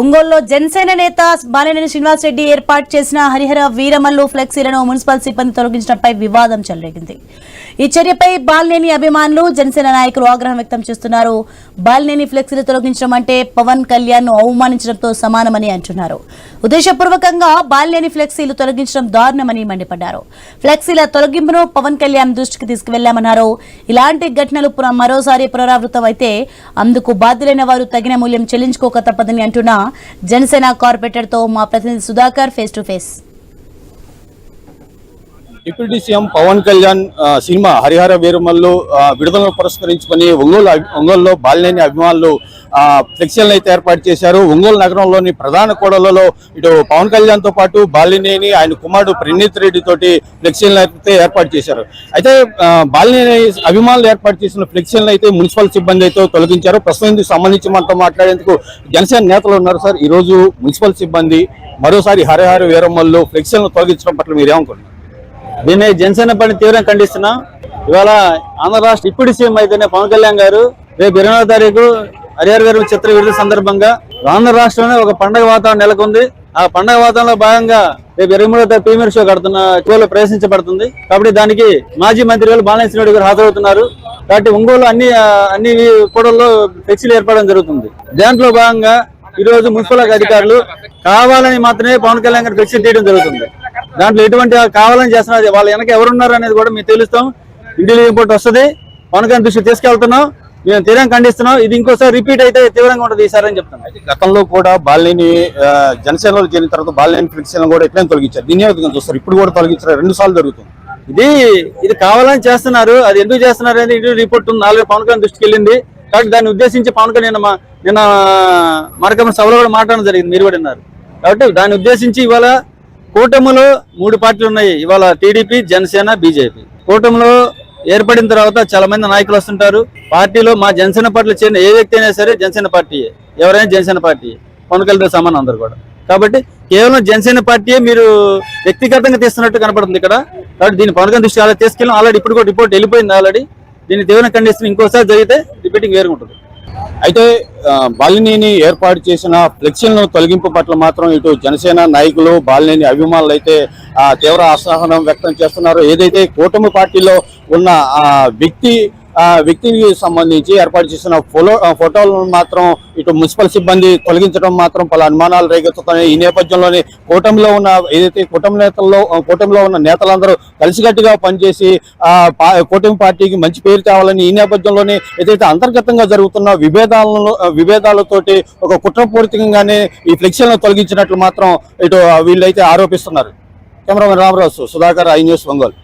ఒంగోలులో జనసేన నేత బాలినేని శ్రీనివాస్ రెడ్డి ఏర్పాటు చేసిన హరిహర వీరమల్లు ఫ్లెక్సీలను మున్సిపల్ సిబ్బంది తొలగించడంపై వివాదం చెలరేగింది. ఈ చర్యపై బాలినేని అభిమానులు జనసేన నాయకులు ఆగ్రహం వ్యక్తం చేస్తున్నారు. బాలినేని ఫ్లెక్సీలు తొలగించడం అంటే పవన్ కళ్యాణ్ను అవమానించడంతో సమానమని అంటున్నారు. ఉద్దేశపూర్వకంగా బాలినేని ఫ్లెక్సీలు తొలగించడం దారుణమని మండిపడ్డారు. ఫ్లెక్సీల తొలగింపును పవన్ కళ్యాణ్ దృష్టికి తీసుకువెళ్ళామన్నారు. ఇలాంటి ఘటనలు మరోసారి పునరావృతం అయితే అందుకు బాధ్యులైన వారు తగిన మూల్యం చెల్లించుకోక తప్పదని అంటున్నా జనసేన కార్పొరేటర్తో మా ప్రతినిధి Sudhakar face to face deputy CM Pawan Kalyan cinema Harihara Veeramallu విడుదల విడుదలను పురస్కరించుకొని ఒంగోలు ఒంగోలులో బాలినేని అభిమానులు ఫ్లెక్సీలను అయితే ఏర్పాటు చేశారు. ఒంగోలు నగరంలోని ప్రధాన కూడలలో ఇటు పవన్ కళ్యాణ్తో పాటు బాలినేని ఆయన కుమారుడు ప్రణీత్ రెడ్డి తోటి ఫ్లెక్సీలను అయితే ఏర్పాటు చేశారు. అయితే బాలినేని అభిమానులు ఏర్పాటు చేసిన ఫ్లెక్సీలను అయితే మున్సిపల్ సిబ్బంది అయితే తొలగించారు. ప్రస్తుతం ఇందుకు సంబంధించి మనతో మాట్లాడేందుకు జనసేన నేతలు ఉన్నారు సార్. ఈ రోజు మున్సిపల్ సిబ్బంది మరోసారి హరిహర వీరమ్మల్లో ఫ్లెక్సీలను తొలగించడం పట్ల మీరు ఏమనుకుంటున్నారు? దీన్ని జనసేన పని తీవ్రంగా ఖండిస్తున్నాం. ఇవాళ ఆంధ్ర రాష్ట్ర ఇప్పుడు సీఎం అయితేనే పవన్ కళ్యాణ్ గారు రేపు ఇరవై తారీఖు హరిహర గారి చిత్ర విడుదల సందర్భంగా ఆంధ్ర రాష్ట్రంలో ఒక పండగ వాతావరణం నెలకొంది. ఆ పండగ వాతావరణంలో భాగంగా రేపు ఇరవై మూడో ప్రీమియర్ షో కడుతున్న షోలో ప్రవేశించబడుతుంది. కాబట్టి దానికి మాజీ మంత్రి గారు బాలనేశ్వర గారు హాజరవుతున్నారు. కాబట్టి ఒంగోలు అన్ని అన్ని కూడల్లో ఫ్లెక్సీలు ఏర్పడడం జరుగుతుంది. దాంట్లో భాగంగా ఈరోజు మున్సిపల్ అధికారులు కావాలని మాత్రమే పవన్ కళ్యాణ్ గారు ఫ్లెక్సీ తీయడం జరుగుతుంది. దాంట్లో ఎటువంటి కావాలని చేస్తున్నారు వాళ్ళ వెనక ఎవరున్నారు అనేది కూడా మేము తెలుస్తాం. ఇండియన్ రిపోర్ట్ వస్తుంది. పవన్ కళ్యాణ్ దృష్టికి తీసుకెళ్తున్నాం. మేము తీవ్రంగా ఖండిస్తున్నాం. ఇది ఇంకోసారి రిపీట్ అయితే తీవ్రంగా ఉంటుంది ఈసారి అని చెప్తున్నాం. అయితే గతంలో కూడా బాలినేని ఆ, జనసేనలో చేరిన తర్వాత బాలినేని ఫ్లెక్సీలను కూడా ఎట్లయినా తొలగించారు? విధంగా చూస్తారు? ఇప్పుడు కూడా తొలగించారు? రెండు సార్లు జరుగుతుంది. ఇది ఇది కావాలని చేస్తున్నారు. అది ఎందుకు చేస్తున్నారు అనేది రిపోర్ట్ ఉంది. ఆల్రెడీ పవన్ కళ్యాణ్ దృష్టికి వెళ్ళింది. కాబట్టి దాన్ని ఉద్దేశించి పవన్ కళ్యాణ్ నిన్న మా- నిన్న మరకమ్మ సభలో కూడా మాట్లాడడం జరిగింది. మీరు కూడా విన్నారు. కాబట్టి దాన్ని ఉద్దేశించి ఇవాళ కూటమిలో మూడు పార్టీలు ఉన్నాయి. ఇవాళ టీడీపీ జనసేన బీజేపీ. కూటమిలో ఏర్పడిన తర్వాత చాలా మంది నాయకులు వస్తుంటారు. పార్టీలో మా జనసేన పార్టీలో చేరిన ఏ వ్యక్తి అయినా సరే జనసేన పార్టీయే ఎవరైనా జనసేన పార్టీ. పవన్ కళ్యాణ్ సమానం అందరు కూడా. కాబట్టి కేవలం జనసేన పార్టీయే మీరు వ్యక్తిగతంగా తీస్తున్నట్టు కనపడుతుంది ఇక్కడ. కాబట్టి దీన్ని పవన్ కళ్యాణ్ దృష్టి అలా తీసుకెళ్ళాం. ఆల్రెడీ ఇప్పుడు కూడా రిపోర్ట్ వెళ్ళిపోయింది ఆల్రెడీ. దీన్ని తీవ్రంగా కండిషన్ ఇంకోసారి జరిగితే రిపీటింగ్ వేరుగా ఉంటుంది. అయితే బాలినేని ఏర్పాటు చేసిన ఫ్లెక్సీలను తొలగింపు పట్ల మాత్రం ఇటు జనసేన నాయకులు బాలినేని అభిమానులు అయితే ఆ, తీవ్ర అసహనం వ్యక్తం చేస్తున్నారు. ఏదైతే కూటమి పార్టీలో ఉన్న ఆ వ్యక్తి వ్యక్తికి సంబంధించి ఏర్పాటు చేసిన ఫోటో ఫోటోలను మాత్రం ఇటు మున్సిపల్ సిబ్బంది తొలగించడం మాత్రం పలు అనుమానాలు రేకెత్తుతున్నాయి ఈ నేపథ్యంలోనే కూటమిలో ఉన్న ఏదైతే కూటమి నేతల్లో కూటమిలో ఉన్న నేతలందరూ కలిసికట్టుగా పనిచేసి ఆ పా- కూటమి పార్టీకి మంచి పేరు తేవాలని ఈ నేపథ్యంలోనే ఏదైతే అంతర్గతంగా జరుగుతున్న విభేదాలను విభేదాలతోటి ఒక కుట్రపూరితంగానే ఈ ఫ్లెక్సీలను తొలగించినట్లు మాత్రం ఇటు వీళ్ళైతే ఆరోపిస్తున్నారు. Cameraman Ramaraju Sudhakar I news Ongole.